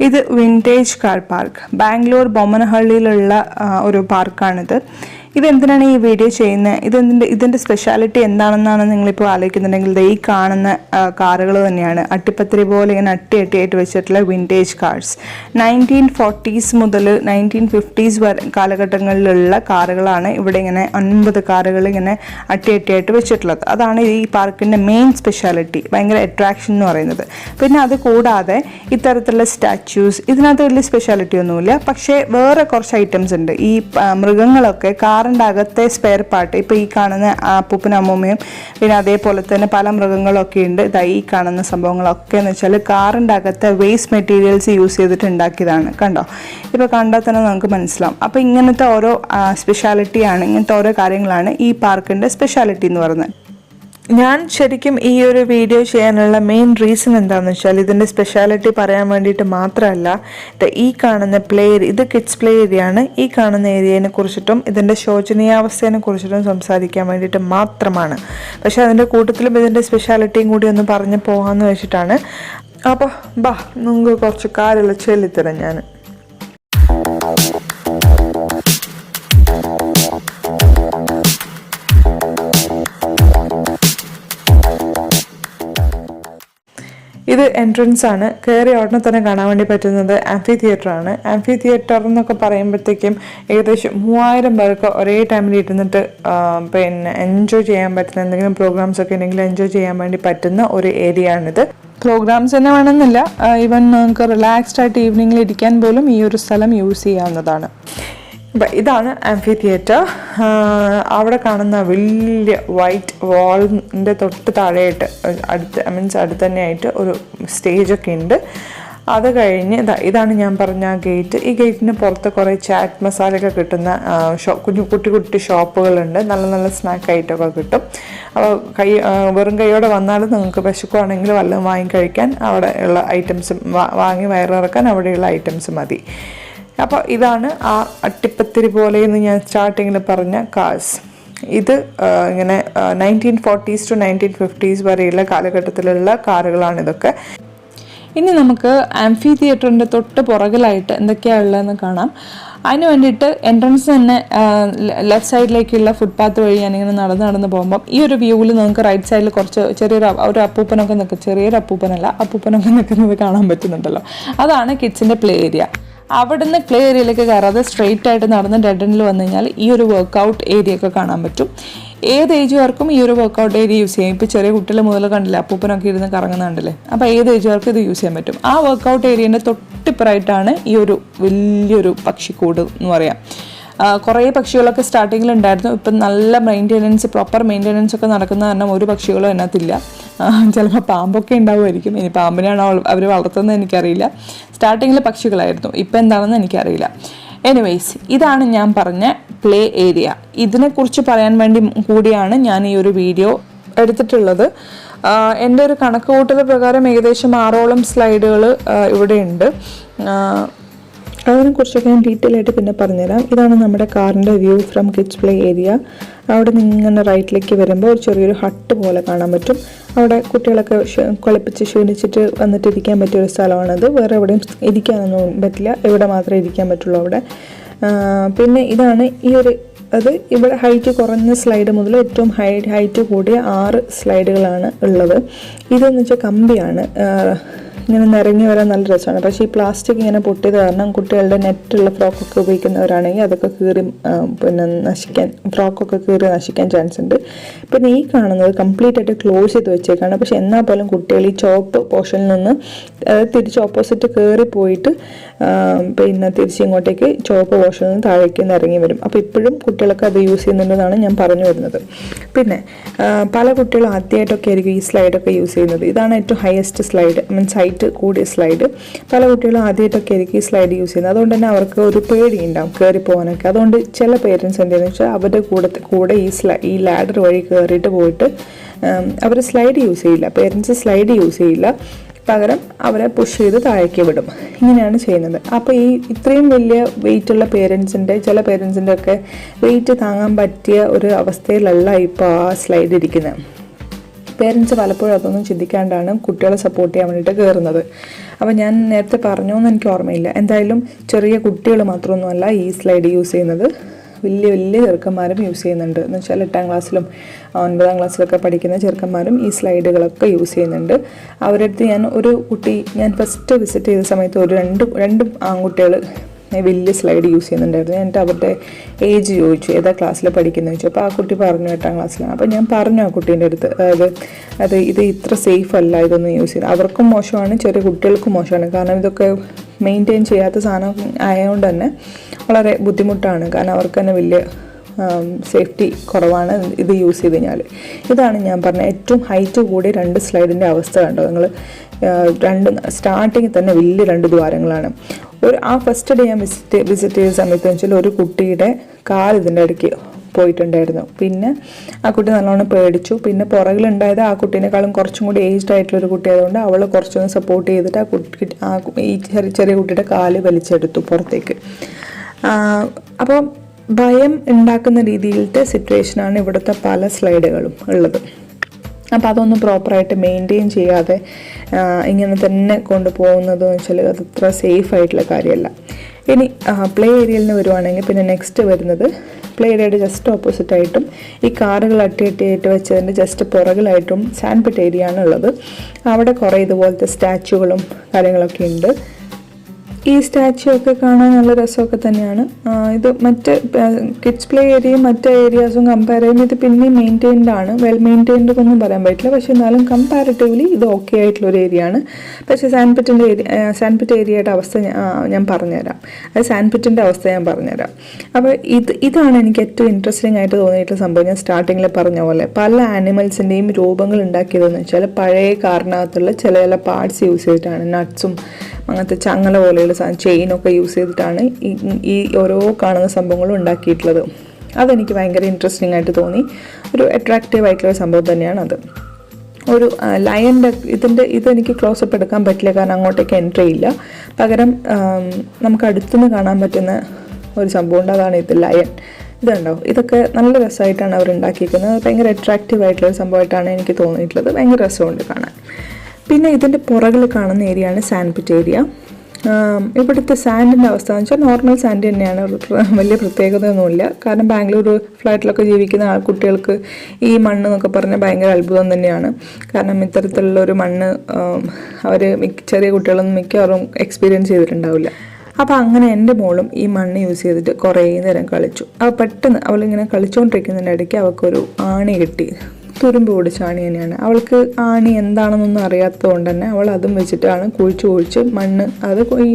ഇത് vintage car park Bangalore ബൊമ്മനഹള്ളിയിലുള്ള ഒരു പാർക്കാണിത് ഇതെന്തിനാണ് ഈ വീഡിയോ ചെയ്യുന്നത് ഇതെന്തിന്റെ ഇതിന്റെ സ്പെഷ്യാലിറ്റി എന്താണെന്നാണ് നിങ്ങളിപ്പോൾ ആലോചിക്കുന്നുണ്ടെങ്കിൽ ഈ കാണുന്ന കാറുകൾ തന്നെയാണ്. അട്ടിപ്പത്തിരി പോലെ ഇങ്ങനെ അട്ടി അട്ടിയായിട്ട് വെച്ചിട്ടുള്ള വിന്റേജ് കാർസ് നയന്റീൻ ഫോർട്ടീസ് മുതൽ നയന്റീൻ ഫിഫ്റ്റീസ് കാലഘട്ടങ്ങളിലുള്ള കാറുകളാണ് ഇവിടെ ഇങ്ങനെ ഒൻപത് കാറുകൾ ഇങ്ങനെ അട്ടി അട്ടിയായിട്ട് വെച്ചിട്ടുള്ളത്. അതാണ് ഈ പാർക്കിന്റെ മെയിൻ സ്പെഷ്യാലിറ്റി ഭയങ്കര അട്രാക്ഷൻ എന്ന് പറയുന്നത്. പിന്നെ അത് കൂടാതെ ഇത്തരത്തിലുള്ള സ്റ്റാച്യൂസ് ഇതിനകത്ത് വലിയ സ്പെഷ്യാലിറ്റി ഒന്നുമില്ല. പക്ഷേ വേറെ കുറച്ച് ഐറ്റംസ് ഉണ്ട്. ഈ മൃഗങ്ങളൊക്കെ മൃഗങ്ങളൊക്കെ കാറിന്റെ അകത്തെ സ്പെയർ പാർട്ട് ഇപ്പോൾ ഈ കാണുന്ന അപ്പൂപ്പനും അമ്മൂമ്മയും പിന്നെ അതേപോലെ തന്നെ പല മൃഗങ്ങളൊക്കെ ഉണ്ട്. ഇതാ ഈ കാണുന്ന സംഭവങ്ങളൊക്കെ എന്ന് വെച്ചാൽ കാറിന്റെ അകത്തെ വേസ്റ്റ് മെറ്റീരിയൽസ് യൂസ് ചെയ്തിട്ട് ഉണ്ടാക്കിയതാണ്. കണ്ടോ? ഇപ്പോൾ കണ്ടാൽ തന്നെ നമുക്ക് മനസ്സിലാവും. അപ്പോൾ ഇങ്ങനത്തെ ഓരോ സ്പെഷ്യാലിറ്റിയാണ് ഇങ്ങനത്തെ ഓരോ കാര്യങ്ങളാണ് ഈ പാർക്കിന്റെ സ്പെഷ്യാലിറ്റി എന്ന് പറയുന്നത്. ഞാൻ ശരിക്കും ഈ ഒരു വീഡിയോ ചെയ്യാനുള്ള മെയിൻ റീസൺ എന്താണെന്ന് വെച്ചാൽ ഇതിന്റെ സ്പെഷ്യാലിറ്റി പറയാൻ വേണ്ടിയിട്ട് മാത്രമല്ല ഈ കാണുന്ന പ്ലേ ഇത് കിഡ്സ് പ്ലേ ഏരിയ ആണ് ഈ കാണുന്ന ഏരിയയെ കുറിച്ചിട്ടും ഇതിന്റെ ശോചനീയാവസ്ഥയെ കുറിച്ചിട്ടും സംസാരിക്കാൻ വേണ്ടിയിട്ട് മാത്രമാണ്. പക്ഷേ അതിന്റെ കൂട്ടത്തിലും ഇതിന്റെ സ്പെഷ്യാലിറ്റിയും കൂടി ഒന്ന് പറഞ്ഞ് പോകാമെന്ന് വെച്ചിട്ടാണ്. അപ്പോൾ ബാ നിങ്ങൾക്ക് കുറച്ച് കാലുള്ള ചെല്ലിത്തരാം ഞാൻ ഇത് എൻട്രൻസ് ആണ്. കയറി ഉടനെ തന്നെ കാണാൻ വേണ്ടി പറ്റുന്നത് ആംഫി തിയേറ്റർ ആണ്. ആംഫി തിയേറ്റർ എന്നൊക്കെ പറയുമ്പോഴത്തേക്കും ഏകദേശം മൂവായിരം പേർക്ക് ഒരേ ടൈമിൽ ഇരുന്നിട്ട് പിന്നെ എൻജോയ് ചെയ്യാൻ പറ്റുന്ന എന്തെങ്കിലും പ്രോഗ്രാംസ് ഒക്കെ ഉണ്ടെങ്കിൽ എൻജോയ് ചെയ്യാൻ വേണ്ടി പറ്റുന്ന ഒരു ഏരിയ ആണിത്. പ്രോഗ്രാംസ് തന്നെ വേണമെന്നില്ല. ഈവൻ നിങ്ങൾക്ക് റിലാക്സ്ഡ് ആയിട്ട് ഈവനിങ്ങിൽ ഇരിക്കാൻ പോലും ഈ ഒരു സ്ഥലം യൂസ് ചെയ്യാവുന്നതാണ്. ഇതാണ് ആംഫി തിയേറ്റർ അവിടെ കാണുന്ന വലിയ വൈറ്റ് വാളിന്റെ തൊട്ട് താഴെയായിട്ട് അടുത്ത് മീൻസ് അടുത്ത് തന്നെയായിട്ട് ഒരു സ്റ്റേജൊക്കെ ഉണ്ട്. അത് കഴിഞ്ഞ് ഇതാ ഇതാണ് ഞാൻ പറഞ്ഞ ഗേറ്റ് ഈ ഗേറ്റിന് പുറത്ത് കുറേ ചാറ്റ് മസാലയൊക്കെ കിട്ടുന്ന ഷോ കുഞ്ഞു കുട്ടി കുട്ടി ഷോപ്പുകളുണ്ട് നല്ല നല്ല സ്നാക്ക് ഐറ്റമൊക്കെ കിട്ടും. അപ്പോൾ കൈ വെറും കൈയോടെ വന്നാലും നിങ്ങൾക്ക് വിശക്കുവാണെങ്കിൽ വല്ലതും വാങ്ങി കഴിക്കാൻ. അവിടെ ഉള്ള ഐറ്റംസ് വാങ്ങി വയറിറക്കാൻ അവിടെയുള്ള ഐറ്റംസ് മതി. അപ്പോൾ ഇതാണ് ആ അട്ടിപ്പത്തിരി പോലെ എന്ന് ഞാൻ സ്റ്റാർട്ടിങ്ങിൽ പറഞ്ഞ കാഴ്സ് ഇത് ഇങ്ങനെ nineteen forties to nineteen fifties വരെയുള്ള കാലഘട്ടത്തിലുള്ള കാറുകളാണ് ഇതൊക്കെ. ഇനി നമുക്ക് ആംഫി തിയേറ്ററിന്റെ തൊട്ട് പുറകിലായിട്ട് എന്തൊക്കെയാണ് ഉള്ളതെന്ന് കാണാം. അതിന് വേണ്ടിയിട്ട് എൻട്രൻസ് തന്നെ ലെഫ്റ്റ് സൈഡിലേക്കുള്ള ഫുട്പാത്ത് വഴി ഞാനിങ്ങനെ നടന്ന് നടന്ന് പോകുമ്പം ഈ ഒരു വ്യൂവിൽ നമുക്ക് റൈറ്റ് സൈഡിൽ കുറച്ച് ചെറിയൊരു ഒരു അപ്പൂപ്പനൊക്കെ നിൽക്കും ചെറിയൊരു അപ്പൂപ്പനല്ല അപ്പൂപ്പനൊക്കെ നിൽക്കുന്നത് കാണാൻ പറ്റുന്നുണ്ടല്ലോ. അതാണ് കിഡ്സിന്റെ പ്ലേ ഏരിയ അവിടുന്ന് ക്ലേ ഏരിയയിലേക്ക് കയറാതെ സ്ട്രെയിറ്റ് ആയിട്ട് നടന്ന് ഡെഡ് എൻഡിൽ വന്നു കഴിഞ്ഞാൽ ഈ ഒരു വർക്കൗട്ട് ഏരിയ ഒക്കെ കാണാൻ പറ്റും. ഏത് ഏജുകാർക്കും ഈ ഒരു വർക്കൗട്ട് ഏരിയ യൂസ് ചെയ്യാം. ഇപ്പോൾ ചെറിയ കുട്ടികൾ മുതൽ കണ്ടില്ല അപ്പൂപ്പനൊക്കെ ഇരുന്ന് കറങ്ങുന്നുണ്ടല്ലേ? അപ്പോൾ ഏത് ഏജുകാർക്കും ഇത് യൂസ് ചെയ്യാൻ പറ്റും. ആ വർക്കൗട്ട് ഏരിയേന്റെ തൊട്ടിപ്പുറമായിട്ടാണ് ഈ ഒരു വലിയൊരു പക്ഷിക്കൂട് എന്ന് പറയാം. കുറേ പക്ഷികളൊക്കെ സ്റ്റാർട്ടിങ്ങിൽ ഉണ്ടായിരുന്നു. ഇപ്പം നല്ല മെയിന്റെനൻസ് പ്രോപ്പർ മെയിന്റെനൻസ് ഒക്കെ നടക്കുന്ന കാരണം ഒരു പക്ഷികളും അതിനകത്തില്ല. ചിലപ്പോൾ പാമ്പൊക്കെ ഉണ്ടാവുമായിരിക്കും. ഇനി പാമ്പിനാണോ അവർ വളർത്തുന്നത് എനിക്കറിയില്ല. സ്റ്റാർട്ടിങ്ങിൽ പക്ഷികളായിരുന്നു. ഇപ്പം എന്താണെന്ന് എനിക്കറിയില്ല. എനിവേയ്സ് ഇതാണ് ഞാൻ പറഞ്ഞ പ്ലേ ഏരിയ ഇതിനെക്കുറിച്ച് പറയാൻ വേണ്ടി കൂടിയാണ് ഞാൻ ഈ ഒരു വീഡിയോ എടുത്തിട്ടുള്ളത്. എന്റെ ഒരു കണക്ക് കൂട്ടൽ പ്രകാരം ഏകദേശം ആറോളം സ്ലൈഡുകൾ ഇവിടെയുണ്ട്. അതിനെക്കുറിച്ചൊക്കെ ഞാൻ ഡീറ്റെയിൽ ആയിട്ട് പിന്നെ പറഞ്ഞുതരാം. ഇതാണ് നമ്മുടെ കാറിന്റെ view from kids play area അവിടെ നിന്ന് ഇങ്ങനെ റൈറ്റിലേക്ക് വരുമ്പോൾ ഒരു ചെറിയൊരു ഹട്ട് പോലെ കാണാൻ പറ്റും. അവിടെ കുട്ടികളൊക്കെ കുളിപ്പിച്ച് ക്ഷീണിച്ചിട്ട് വന്നിട്ട് ഇരിക്കാൻ പറ്റിയ ഒരു സ്ഥലമാണത് വേറെ എവിടെയും ഇരിക്കാനൊന്നും പറ്റില്ല. ഇവിടെ മാത്രമേ ഇരിക്കാൻ പറ്റുള്ളൂ അവിടെ. പിന്നെ ഇതാണ് ഈ ഒരു അത് ഇവിടെ ഹൈറ്റ് കുറഞ്ഞ സ്ലൈഡ് മുതൽ ഏറ്റവും ഹൈ ഹൈറ്റ് കൂടിയ ആറ് സ്ലൈഡുകളാണ് ഉള്ളത്. ഇതെന്ന് വെച്ചാൽ കമ്പിയാണ്. ഇങ്ങനെ നിറങ്ങി വരാൻ നല്ല രസമാണ്. പക്ഷേ ഈ പ്ലാസ്റ്റിക് ഇങ്ങനെ പൊട്ടിയത് കാരണം കുട്ടികളുടെ നെറ്റുള്ള ഫ്രോക്കൊക്കെ ഉപയോഗിക്കുന്നവരാണെങ്കിൽ അതൊക്കെ കീറി പിന്നെ നശിക്കാൻ ഫ്രോക്കൊക്കെ കീറി നശിക്കാൻ ചാൻസ് ഉണ്ട്. പിന്നെ ഈ കാണുന്നത് കംപ്ലീറ്റ് ആയിട്ട് ക്ലോസ് ചെയ്ത് വെച്ചേക്കാണ്. പക്ഷേ എന്നാൽ പോലും കുട്ടികൾ ഈ ചോപ്പ് പോർഷനിൽ നിന്ന് അതായത് തിരിച്ച് ഓപ്പോസിറ്റ് കയറി പോയിട്ട് പിന്നെ തിരിച്ച് ഇങ്ങോട്ടേക്ക് ചോപ്പ് പോർഷനിൽ നിന്ന് താഴേക്ക് ഇറങ്ങി വരും. അപ്പോൾ ഇപ്പോഴും കുട്ടികളൊക്കെ അത് യൂസ് ചെയ്യുന്നുണ്ടെന്നാണ് ഞാൻ പറഞ്ഞു വരുന്നത്. പിന്നെ പല കുട്ടികളും ആദ്യമായിട്ടൊക്കെ ആയിരിക്കും ഈ സ്ലൈഡൊക്കെ യൂസ് ചെയ്യുന്നത്. ഇതാണ് ഏറ്റവും ഹയസ്റ്റ് സ്ലൈഡ് മീൻസ് ഹൈറ്റ് കൂടിയ സ്ലൈഡ് പല കുട്ടികളും ആദ്യമായിട്ടൊക്കെ ആയിരിക്കും ഈ സ്ലൈഡ് യൂസ് ചെയ്യുന്നത്. അതുകൊണ്ട് തന്നെ അവർക്ക് ഒരു പേടി ഉണ്ടാവും കയറി പോകാനൊക്കെ അതുകൊണ്ട് ചില പേരൻസ് എന്തെന്ന് വെച്ചാൽ അവരുടെ കൂടെ കൂടെ ഈ സ്ലൈ ഈ ലാഡർ വഴി കയറിയിട്ട് പോയിട്ട് അവർ സ്ലൈഡ് യൂസ് ചെയ്യില്ല. പേരൻസ് സ്ലൈഡ് യൂസ് ചെയ്യില്ല. പകരം അവരെ പുഷ് ചെയ്ത് താഴേക്ക് വിടും. ഇങ്ങനെയാണ് ചെയ്യുന്നത്. അപ്പോൾ ഈ ഇത്രയും വലിയ വെയിറ്റ് ഉള്ള പേരൻസിന്റെ ചില പേരൻസിന്റെ ഒക്കെ വെയിറ്റ് താങ്ങാൻ പറ്റിയ ഒരു അവസ്ഥയിലല്ല ഇപ്പോൾ ആ സ്ലൈഡ് ഇരിക്കുന്നത് പേരൻസ് പലപ്പോഴും അതൊന്നും ചിന്തിക്കാണ്ടാണ് കുട്ടികളെ സപ്പോർട്ട് ചെയ്യാൻ വേണ്ടിയിട്ട് കയറുന്നത് അപ്പോൾ ഞാൻ നേരത്തെ പറഞ്ഞോന്ന് എനിക്ക് ഓർമ്മയില്ല. എന്തായാലും ചെറിയ കുട്ടികൾ മാത്രമൊന്നുമല്ല ഈ സ്ലൈഡ് യൂസ് ചെയ്യുന്നത്. വലിയ വലിയ ചെറുക്കന്മാരും യൂസ് ചെയ്യുന്നുണ്ട്. എന്ന് വെച്ചാൽ എട്ടാം ക്ലാസ്സിലും ഒൻപതാം ക്ലാസ്സിലൊക്കെ പഠിക്കുന്ന ചെറുക്കന്മാരും ഈ സ്ലൈഡുകളൊക്കെ യൂസ് ചെയ്യുന്നുണ്ട്. അവരുടെ അടുത്ത് ഞാൻ ഒരു കുട്ടി ഞാൻ ഫസ്റ്റ് വിസിറ്റ് ചെയ്ത സമയത്ത് ഒരു രണ്ട് രണ്ട് ആൺകുട്ടികൾ വലിയ സ്ലൈഡ് യൂസ് ചെയ്യുന്നുണ്ടായിരുന്നു. എന്നിട്ട് അവരുടെ ഏജ് ചോദിച്ചു ഏതാ ക്ലാസ്സിൽ പഠിക്കുന്നത് ചോദിച്ചു. അപ്പോൾ ആ കുട്ടി പറഞ്ഞു എട്ടാം ക്ലാസ്സിലാണ് അപ്പോൾ ഞാൻ പറഞ്ഞു ആ കുട്ടീന്റെ അടുത്ത് അതായത് അത് ഇത് ഇത്ര സേഫ് അല്ല ഇതൊന്നും യൂസ് ചെയ്ത് അവർക്കും മോശമാണ് ചെറിയ കുട്ടികൾക്കും മോശമാണ്. കാരണം ഇതൊക്കെ മെയിന്റെയിൻ ചെയ്യാത്ത സാധനം ആയതുകൊണ്ട് തന്നെ വളരെ ബുദ്ധിമുട്ടാണ്. കാരണം അവർക്ക് തന്നെ വലിയ സേഫ്റ്റി കുറവാണ് ഇത് യൂസ് ചെയ്ത് കഴിഞ്ഞാൽ ഇതാണ് ഞാൻ പറഞ്ഞ ഏറ്റവും ഹൈറ്റ് കൂടി രണ്ട് സ്ലൈഡിന്റെ അവസ്ഥ കണ്ടോ? നിങ്ങൾ രണ്ട് സ്റ്റാർട്ടിങ്ങിൽ തന്നെ വലിയ രണ്ട് ദ്വാരങ്ങളാണ്. ഒരു ആ ഫസ്റ്റ് ഡേ ഞാൻ വിസിറ്റ് വിസിറ്റ് ചെയ്ത സമയത്ത് വെച്ചാൽ ഒരു കുട്ടിയുടെ കാൽ ഇതിന്റെ ഇടയ്ക്ക് പോയിട്ടുണ്ടായിരുന്നു. പിന്നെ ആ കുട്ടി നല്ലോണം പേടിച്ചു. പിന്നെ പുറകിലുണ്ടായത് ആ കുട്ടീനേക്കാളും കുറച്ചും കൂടി ഏജ്ഡ് ആയിട്ടുള്ള ഒരു കുട്ടി ആയതുകൊണ്ട് അവൾ കുറച്ചൊന്ന് സപ്പോർട്ട് ചെയ്തിട്ട് ആ കുട്ടി ആ ഈ ചെറിയ ചെറിയ കുട്ടിയുടെ കാൽ വലിച്ചെടുത്തു പുറത്തേക്ക്. അപ്പോൾ ഭയം ഉണ്ടാക്കുന്ന രീതിയിലത്തെ സിറ്റുവേഷനാണ് ഇവിടുത്തെ പല സ്ലൈഡുകളും ഉള്ളത്. അപ്പോൾ അതൊന്നും പ്രോപ്പറായിട്ട് മെയിന്റെയിൻ ചെയ്യാതെ ഇങ്ങനെ തന്നെ കൊണ്ടുപോകുന്നത് എന്ന് വെച്ചാൽ അത് അത്ര സേഫ് ആയിട്ടുള്ള കാര്യമല്ല. ഇനി പ്ലേ ഏരിയയിൽ നിന്ന് വരുവാണെങ്കിൽ പിന്നെ നെക്സ്റ്റ് വരുന്നത് പ്ലേ ഏരിയയുടെ ജസ്റ്റ് ഓപ്പോസിറ്റായിട്ടും ഈ കാറുകൾ അട്ടി അട്ടിയായിട്ട് വെച്ചതിന്റെ ജസ്റ്റ് പുറകിലായിട്ടും സാൻപിറ്റ് ഏരിയ ആണ് ഉള്ളത്. അവിടെ കുറേ ഇതുപോലത്തെ സ്റ്റാച്ചുകളും കാര്യങ്ങളൊക്കെ ഉണ്ട്. ഈ സ്റ്റാച്ചു ഒക്കെ കാണാൻ നല്ല രസമൊക്കെ തന്നെയാണ്. ഇത് മറ്റ് കിഡ്സ് പ്ലേ ഏരിയയും മറ്റ് ഏരിയാസും കമ്പയർ ചെയ്യുമ്പോൾ ഇത് പിന്നെയും മെയിന്റെയിൻഡ് ആണ്. വെൽ മെയിന്റെയിൻഡ് ഒന്നും പറയാൻ പറ്റില്ല. പക്ഷേ എന്നാലും കമ്പാരിറ്റീവ്ലി ഇത് ഓക്കെ ആയിട്ടുള്ള ഒരു ഏരിയ ആണ്. പക്ഷേ സാൻപിറ്റിന്റെ ഏരിയ സാൻപിറ്റ് ഏരിയയുടെ അവസ്ഥ ഞാൻ പറഞ്ഞുതരാം. അത് സാൻപിറ്റിന്റെ അവസ്ഥ ഞാൻ പറഞ്ഞുതരാം. അപ്പോൾ ഇത് ഇതാണ് എനിക്ക് ഏറ്റവും ഇൻട്രസ്റ്റിംഗ് ആയിട്ട് തോന്നിയിട്ടുള്ള സംഭവം. ഞാൻ സ്റ്റാർട്ടിങ്ങിൽ പറഞ്ഞ പോലെ പല ആനിമൽസിന്റെയും രൂപങ്ങൾ ഉണ്ടാക്കിയതെന്ന് വെച്ചാൽ പഴയ കാരണത്തുള്ള ചില ചില പാർട്സ് യൂസ് ചെയ്തിട്ടാണ്. നട്ട്സും അങ്ങനത്തെ ചങ്ങല പോലെയുള്ള സാധനം ചെയിനൊക്കെ യൂസ് ചെയ്തിട്ടാണ് ഈ ഓരോ കാണുന്ന സംഭവങ്ങളും ഉണ്ടാക്കിയിട്ടുള്ളത്. അതെനിക്ക് ഭയങ്കര ഇൻട്രസ്റ്റിംഗ് ആയിട്ട് തോന്നി. ഒരു അട്രാക്റ്റീവ് ആയിട്ടുള്ള സംഭവം തന്നെയാണ് അത്. ഒരു ലയന്റെ ഇതിന്റെ ഇതെനിക്ക് ക്ലോസപ്പ് എടുക്കാൻ പറ്റില്ല കാരണം അങ്ങോട്ടേക്ക് എൻട്രി ഇല്ല. പകരം നമുക്ക് അടുത്തുനിന്ന് കാണാൻ പറ്റുന്ന ഒരു സംഭവമുണ്ട് അതാണ് ഇത് ലയൻ ഇതുണ്ടോ? ഇതൊക്കെ നല്ല രസമായിട്ടാണ് അവർ ഉണ്ടാക്കിയിരിക്കുന്നത്. ഭയങ്കര അട്രാക്റ്റീവ് ആയിട്ടുള്ള സംഭവമായിട്ടാണ് എനിക്ക് തോന്നിയിട്ടുള്ളത്. ഭയങ്കര രസമുണ്ട് കാണാൻ. പിന്നെ ഇതിന്റെ പുറകിൽ കാണുന്ന ഏരിയയാണ് സാൻപിറ്റ് ഏരിയ ഇവിടുത്തെ സാൻഡിന്റെ അവസ്ഥ എന്ന് വെച്ചാൽ നോർമൽ സാൻഡ് തന്നെയാണ്. വലിയ പ്രത്യേകതയൊന്നുമില്ല. കാരണം ബാംഗ്ലൂർ ഫ്ലാറ്റിലൊക്കെ ജീവിക്കുന്ന ആൾക്കുട്ടികൾക്ക് ഈ മണ്ണ് എന്നൊക്കെ പറഞ്ഞാൽ ഭയങ്കര അത്ഭുതം തന്നെയാണ്. കാരണം ഇത്തരത്തിലുള്ള ഒരു മണ്ണ് അവർ ചെറിയ കുട്ടികളൊന്നും മിക്കവാറും എക്സ്പീരിയൻസ് ചെയ്തിട്ടുണ്ടാവില്ല. അപ്പോൾ അങ്ങനെ എന്റെ മോളും ഈ മണ്ണ് യൂസ് ചെയ്തിട്ട് കുറേ നേരം കളിച്ചു. അപ്പോൾ പെട്ടെന്ന് അവളിങ്ങനെ കളിച്ചുകൊണ്ടിരിക്കുന്നതിന്റെ ഇടയ്ക്ക് അവൾക്കൊരു ആണി കിട്ടി. തുരുമ്പ് പിടിച്ച ആണി തന്നെയാണ്. അവൾക്ക് ആണി എന്താണെന്നൊന്നും അറിയാത്തതുകൊണ്ട് തന്നെ അവൾ അതും വെച്ചിട്ടാണ് കുഴിച്ച് കുഴിച്ച് മണ്ണ് അത് ഈ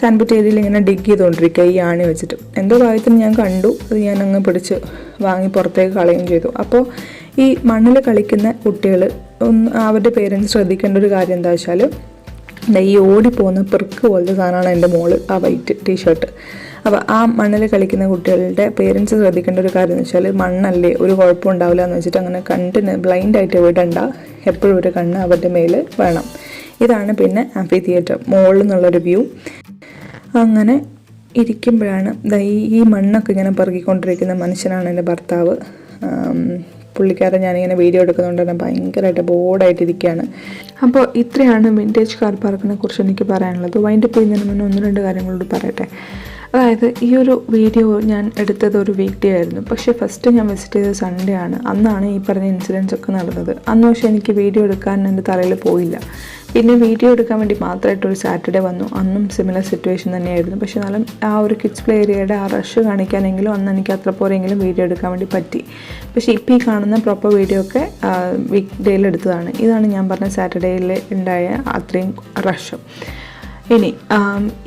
സാൻപിറ്റ് ഏരിയയിൽ ഇങ്ങനെ ഡിഗ് ചെയ്തുകൊണ്ടിരിക്കുക ഈ ആണി വെച്ചിട്ട്. എന്തോ കാര്യത്തിന് ഞാൻ കണ്ടു അത് ഞാൻ അങ്ങ് പിടിച്ച് വാങ്ങി പുറത്തേക്ക് കളയുകയും ചെയ്തു. അപ്പോൾ ഈ മണ്ണിൽ കളിക്കുന്ന കുട്ടികൾ ഒന്ന് അവരുടെ പേരൻസ് ശ്രദ്ധിക്കേണ്ട ഒരു കാര്യം എന്താ വെച്ചാൽ ഈ ഓടിപ്പോകുന്ന പെർക്ക് പോലത്തെ സാധനമാണ് എന്റെ മോൾ ആ വൈറ്റ് ടീഷർട്ട്. അപ്പോൾ ആ മണ്ണിൽ കളിക്കുന്ന കുട്ടികളുടെ പേരൻസ് ശ്രദ്ധിക്കേണ്ട ഒരു കാര്യം എന്ന് വെച്ചാൽ മണ്ണല്ലേ? ഒരു കുഴപ്പം ഉണ്ടാവില്ല എന്ന് വെച്ചിട്ട് അങ്ങനെ കണ്ടിന് ബ്ലൈൻഡായിട്ട് വിടണ്ട. എപ്പോഴും ഒരു കണ്ണ് അവരുടെ മേൽ വേണം. ഇതാണ് പിന്നെ ആംഫി തിയേറ്റർ മോളിൽ നിന്നുള്ളൊരു വ്യൂ അങ്ങനെ ഇരിക്കുമ്പോഴാണ് ഈ മണ്ണൊക്കെ ഇങ്ങനെ പെറുകിക്കൊണ്ടിരിക്കുന്ന മനുഷ്യനാണ് എന്റെ ഭർത്താവ്. പുള്ളിക്കാരൻ ഞാനിങ്ങനെ വീഡിയോ എടുക്കുന്നതുകൊണ്ട് തന്നെ ഭയങ്കരമായിട്ട് ബോർഡായിട്ടിരിക്കുകയാണ് അപ്പോൾ ഇത്രയാണ് വിന്റേജ് കാർ പാർക്കിനെ കുറിച്ച് എനിക്ക് പറയാനുള്ളത്. വൈൻഡപ്പ് ചെയ്യുന്നതിന് മുന്നേ ഒന്ന് രണ്ട് കാര്യങ്ങളോട് പറയട്ടെ. അതായത് ഈ ഒരു വീഡിയോ ഞാൻ എടുത്തത് ഒരു വീക്ക് ഡേ ആയിരുന്നു. പക്ഷേ ഫസ്റ്റ് ഞാൻ വിസിറ്റ് ചെയ്തത് സൺഡേ ആണ്. അന്നാണ് ഈ പറഞ്ഞ ഇൻസിഡൻസ് ഒക്കെ നടന്നത്. അന്ന് പക്ഷേ എനിക്ക് വീഡിയോ എടുക്കാൻ എന്റെ തലയിൽ പോയില്ല. പിന്നെ വീഡിയോ എടുക്കാൻ വേണ്ടി മാത്രമായിട്ട് ഒരു സാറ്റർഡേ വന്നു. അന്നും സിമിലർ സിറ്റുവേഷൻ തന്നെയായിരുന്നു. പക്ഷേ എന്നാലും ആ ഒരു കിഡ്സ് പ്ലേ ഏരിയയുടെ ആ റഷ് കാണിക്കാനെങ്കിലും അന്ന് എനിക്ക് അത്ര പോരെങ്കിലും വീഡിയോ എടുക്കാൻ വേണ്ടി പറ്റി. പക്ഷേ ഇപ്പോൾ ഈ കാണുന്ന പ്രോപ്പർ വീഡിയോ ഒക്കെ വീക്ക് ഡേയിൽ എടുത്തതാണ്. ഇതാണ് ഞാൻ പറഞ്ഞ സാറ്റർഡേയിൽ ഉണ്ടായ അത്രയും റഷ് ഇനി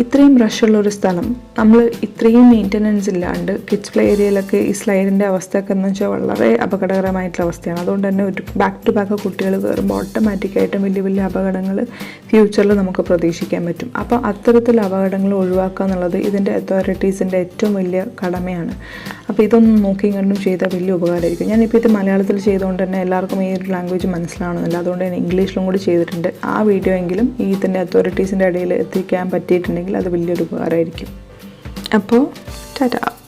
ഇത്രയും റഷുള്ള ഒരു സ്ഥലം നമ്മൾ ഇത്രയും മെയിന്റനൻസ് ഇല്ലാണ്ട് കിഡ്സ് പ്ലേ ഏരിയയിലൊക്കെ ഈ സ്ലൈഡിന്റെ അവസ്ഥയൊക്കെ എന്ന് വെച്ചാൽ വളരെ അപകടകരമായിട്ടുള്ള അവസ്ഥയാണ്. അതുകൊണ്ട് തന്നെ ഒരു ബാക്ക് ടു ബാക്ക് കുട്ടികൾ കയറുമ്പോൾ ഓട്ടോമാറ്റിക്കായിട്ടും വലിയ വലിയ അപകടങ്ങൾ ഫ്യൂച്ചറിൽ നമുക്ക് പ്രതീക്ഷിക്കാൻ പറ്റും. അപ്പോൾ അത്തരത്തിൽ അപകടങ്ങൾ ഒഴിവാക്കുക എന്നുള്ളത് ഇതിന്റെ അതോറിറ്റീസിന്റെ ഏറ്റവും വലിയ കടമയാണ്. അപ്പോൾ ഇതൊന്നും നോക്കിയും കണ്ടും ചെയ്താൽ വലിയ ഉപകാരമായിരിക്കും. ഞാനിപ്പോൾ ഇത് മലയാളത്തിൽ ചെയ്തുകൊണ്ട് തന്നെ എല്ലാവർക്കും ഈ ഒരു ലാംഗ്വേജ് മനസ്സിലാവണമെന്നില്ല. അതുകൊണ്ട് തന്നെ ഇംഗ്ലീഷിലും കൂടി ചെയ്തിട്ടുണ്ട്. ആ വീഡിയോ എങ്കിലും ഈ ഇതിന്റെ അതോറിറ്റീസിന്റെ ഇടയിൽ എത്തിക്കാൻ പറ്റിയിട്ടുണ്ടെങ്കിൽ അത് വലിയൊരു ഉപകാരമായിരിക്കും. അപ്പോൾ ടാറ്റ.